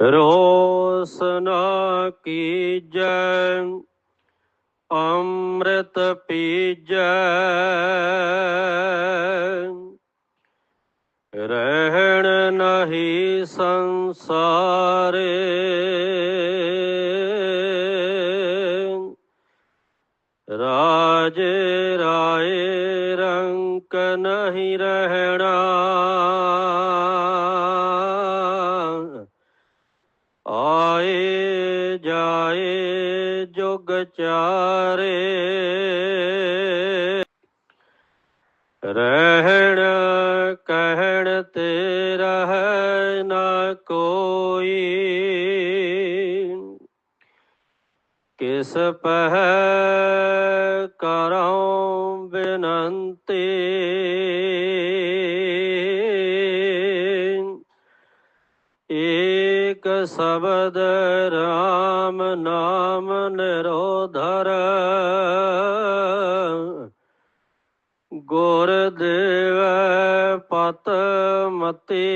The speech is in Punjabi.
ਰੋਸ ਰੋਸਨਾ ਕੀਜੈ ਅੰਮ੍ਰਿਤ ਪੀਜੈ। ਰਹਿਣ ਨਹੀਂ ਸੰਸਾਰੇ ਰਾਜ ਰਾਏ ਰੰਕ ਨਹੀਂ ਰਹਿਣਾ। ਆਏ ਜਾਏ ਜੁਗ ਚਾਰੇ। ਰਹਿਣ ਕਹਿਣ ਤੇ ਰਹਿ ਨਾ ਕੋਈ। ਕਿਸ ਪਹਿ ਕਰਉ ਬਿਨੰਤੀ। ਏਕ ਸ਼ਬਦ RAM ਨਾਮ ਨਿਰੋਧਰ। ਗੁਰ ਦੇਵ ਪਤ ਮਤੀ।